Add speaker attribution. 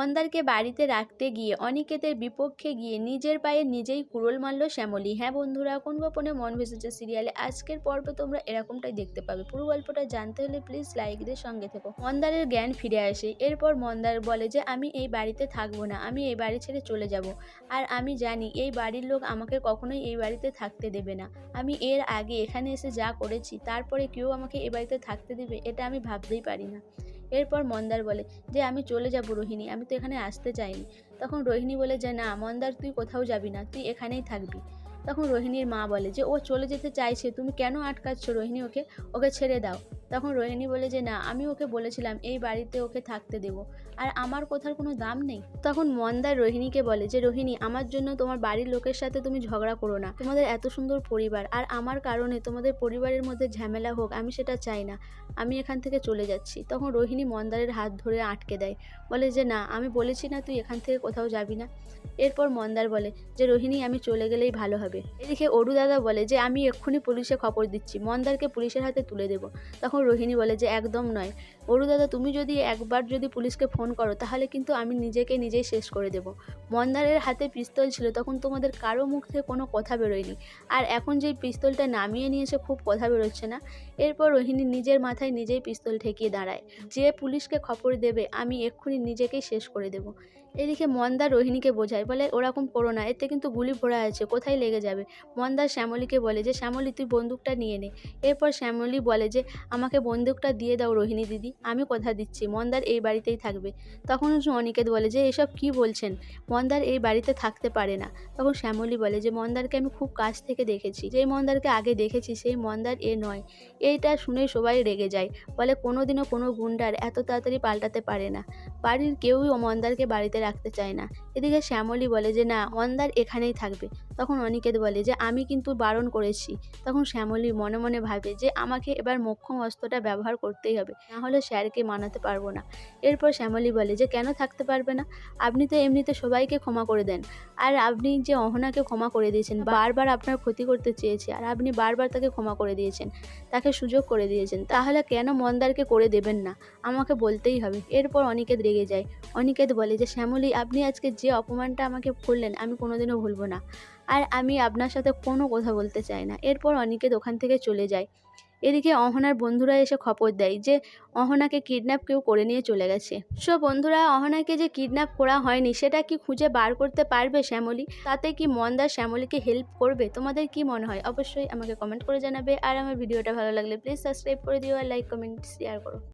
Speaker 1: মন্দারকে বাড়িতে রাখতে গিয়ে অনিকেতের বিপক্ষে গিয়ে নিজের পায়ে নিজেই কুড়োল মারল শ্যামলী। হ্যাঁ বন্ধুরা, কোন গোপনে মন ভেসেছে সিরিয়ালে? আজকের পর্বে তোমরা এরকমটাই দেখতে পাবে। পুরো গল্পটা জানতে হলে প্লিজ লাইকদের সঙ্গে থেকো। মন্দারের জ্ঞান ফিরে আসে। এরপর মন্দার বলে যে, আমি এই বাড়িতে থাকব না। আমি এই বাড়ি ছেড়ে চলে যাব। আর আমি জানি এই বাড়ির লোক আমাকে কখনোই এই বাড়িতে থাকতে দেবে না। আমি এর আগে এখানে এসে যা করেছি, তারপরে কেউ আমাকে এ বাড়িতে থাকতে দেবে, এটা আমি ভাবতেই পারি না। এরপর মন্দার বলে, যে আমি চলে যাব রোহিণী, আমি তো এখানে আসতে চাইনি। তখন রোহিণী বলে, যে না, মন্দার, তুই কোথাও যাবি না, তুই এখানেই থাকবি। তখন রোহিণীর মা বলে, যে ও চলে যেতে চাইছে, তুমি কেন আটকাচ্ছ রোহিণী ওকে? ওকে ছেড়ে দাও। তখন রোহিণী বলে যে, না, আমি ওকে বলেছিলাম, এই বাড়িতে ওকে থাকতে দেব। আর আমার কথার কোনো দাম নেই? তখন মন্দার রোহিণীকে বলে যে, রোহিণী, আমার জন্য তোমার বাড়ির লোকের সাথে তুমি ঝগড়া করো না। তোমাদের এত সুন্দর পরিবার, আর আমার কারণে তোমাদের পরিবারের মধ্যে ঝামেলা হোক, আমি সেটা চাই না। আমি এখান থেকে চলে যাচ্ছি। তখন রোহিণী মন্দারের হাত ধরে আটকে দেয়। বলে যে, না, আমি বলেছি না তুই এখান থেকে কোথাও যাবি না। এরপর মন্দার বলে যে, রোহিণী, আমি চলে গেলেই ভালো হবে। এদিকে অরু দাদা বলে যে, আমি এক্ষুনি পুলিশে খবর দিচ্ছি। মন্দারকে পুলিশের হাতে তুলে দেবো। তখন রোহিণী বলে যে, একদম নয়। অরু দাদা, তুমি যদি একবার যদি পুলিশকে ফোন করো, তাহলে কিন্তু আমি নিজেকে নিজেই শেষ করে দেব। মন্দারের হাতে পিস্তল ছিল, তখন তোমাদের কারও মুখ থেকে কোনো কথা বেরোয়নি। আর এখন যেই পিস্তলটা নামিয়ে নিয়েছে, খুব কথা বেরোচ্ছে না? এরপর রোহিণী নিজের মাথায় নিজেই পিস্তল ঠেকিয়ে দাঁড়ায়। যে পুলিশকে খবর দেবে, আমি এক্ষুনি নিজেকেই শেষ করে দেব। এদিকে মন্দার রোহিণীকে বোঝায়, বলে, ওরকম করো না, এতে কিন্তু গুলি ভরা আছে, কোথায় লেগে যাবে? মন্দার শ্যামলীকে বলে যে, শ্যামলী, তুই বন্দুকটা নিয়ে নে। এরপর শ্যামলী বলে যে, আমাকে বন্দুকটা দিয়ে দাও রোহিণী দিদি, আমি কথা দিচ্ছি, মন্দার এই বাড়িতেই থাকবে। তখন অনিকেত বলে, যে এসব কি বলছেন? মন্দার এই বাড়িতে থাকতে পারে না। তখন শ্যামলী বলে, যে মন্দারকে আমি খুব কাছ থেকে দেখেছি, যেই মন্দারকে আগে দেখেছি সেই মন্দার এ নয়। এইটা শুনে সবাই রেগে যায়। বলে, কোনোদিনও কোনো গুন্ডার এত তাড়াতাড়ি পাল্টাতে পারে না। বাড়ির কেউই মন্দারকে বাড়িতে রাখতে চায় না। এদিকে শ্যামলী বলে, যে না, মন্দার এখানেই থাকবে। তখন অনিকেত বলে, যে আমি কিন্তু বারণ করেছি। তখন শ্যামলী মনে মনে ভাবে, যে আমাকে এবার মোক্ষম অস্ত্রটা ব্যবহার করতেই হবে। না হলে স্যারকে মানাতে পারব না। এরপর শ্যামলী বলে যে, কেন থাকতে পারবে না? আপনি তো এমনিতে সবাইকে ক্ষমা করে দেন। আর আপনি যে অহনাকে ক্ষমা করে দিয়েছেন, বারবার আপনার ক্ষতি করতে চেয়েছে, আর আপনি বারবার তাকে ক্ষমা করে দিয়েছেন, তাকে সুযোগ করে দিয়েছেন, তাহলে কেন মন্দারকে করে দেবেন না? আমাকে বলতেই হবে। এরপর অনিকেত রেগে যায়। অনিকেত বলে যে, শ্যামলী, আপনি আজকে যে অপমানটা আমাকে করলেন, আমি কোনোদিনও ভুলবো না। আর আমি আপনার সাথে কোনো কথা বলতে চাই না। এরপর অনিকেত ওখান থেকে চলে যায়। এদিকে অহনার বন্ধুরা এসে খবর দেয় যে অহনাকে কিডন্যাপ কেউ করে নিয়ে চলে গেছে। সো বন্ধুরা, অহনাকে যে কিডন্যাপ করা হয়নি, সেটা কি খুঁজে বার করতে পারবে শ্যামলী? তাতে কি মন্দার শ্যামলীকে হেল্প করবে? তোমাদের কি মনে হয়? অবশ্যই আমাকে কমেন্ট করে জানাবে। আর আমার ভিডিওটা ভালো লাগলে প্লিজ সাবস্ক্রাইব করে দিও আর লাইক কমেন্ট শেয়ার করো।